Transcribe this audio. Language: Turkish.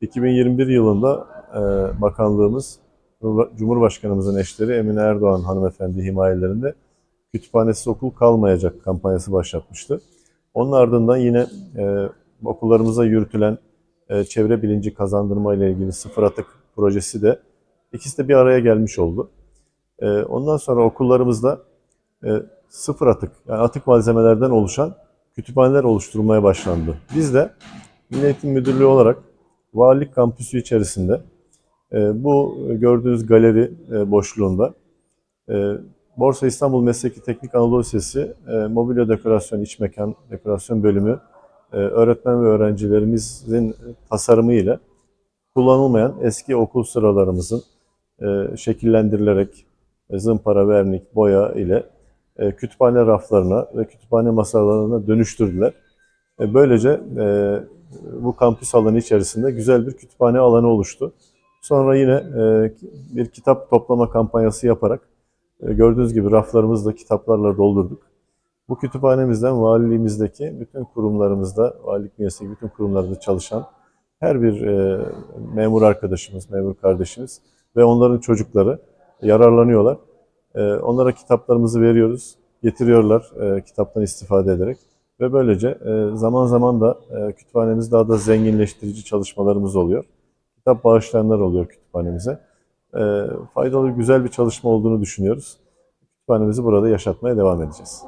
2021 yılında e, bakanlığımız Cumhurbaşkanımızın eşleri Emine Erdoğan hanımefendi himayelerinde kütüphanesiz okul kalmayacak kampanyası başlatmıştı. Onun ardından yine e, okullarımıza yürütülen e, çevre bilinci kazandırma ile ilgili sıfır atık projesi de ikisi de bir araya gelmiş oldu. E, ondan sonra okullarımızda e, sıfır atık, yani atık malzemelerden oluşan kütüphaneler oluşturulmaya başlandı. Biz de Milli Eğitim Müdürlüğü olarak valilik kampüsü içerisinde e, bu gördüğünüz galeri e, boşluğunda e, Borsa İstanbul Mesleki Teknik Anadolu Lisesi e, mobilya dekorasyon, iç mekan dekorasyon bölümü e, öğretmen ve öğrencilerimizin tasarımı ile kullanılmayan eski okul sıralarımızın e, şekillendirilerek e, zımpara, vernik, boya ile e, kütüphane raflarına ve kütüphane masalarına dönüştürdüler. E, böylece e, bu kampüs alanı içerisinde güzel bir kütüphane alanı oluştu. Sonra yine e, bir kitap toplama kampanyası yaparak e, gördüğünüz gibi raflarımızı da kitaplarla doldurduk. Bu kütüphanemizden valiliğimizdeki bütün kurumlarımızda, valilik bünyesindeki bütün kurumlarda çalışan her bir e, memur arkadaşımız, memur kardeşimiz ve onların çocukları yararlanıyorlar. Onlara kitaplarımızı veriyoruz, getiriyorlar e, kitaptan istifade ederek ve böylece e, zaman zaman da e, kütüphanemiz daha da zenginleştirici çalışmalarımız oluyor. Kitap bağışlayanlar oluyor kütüphanemize. E, faydalı, güzel bir çalışma olduğunu düşünüyoruz. Kütüphanemizi burada yaşatmaya devam edeceğiz.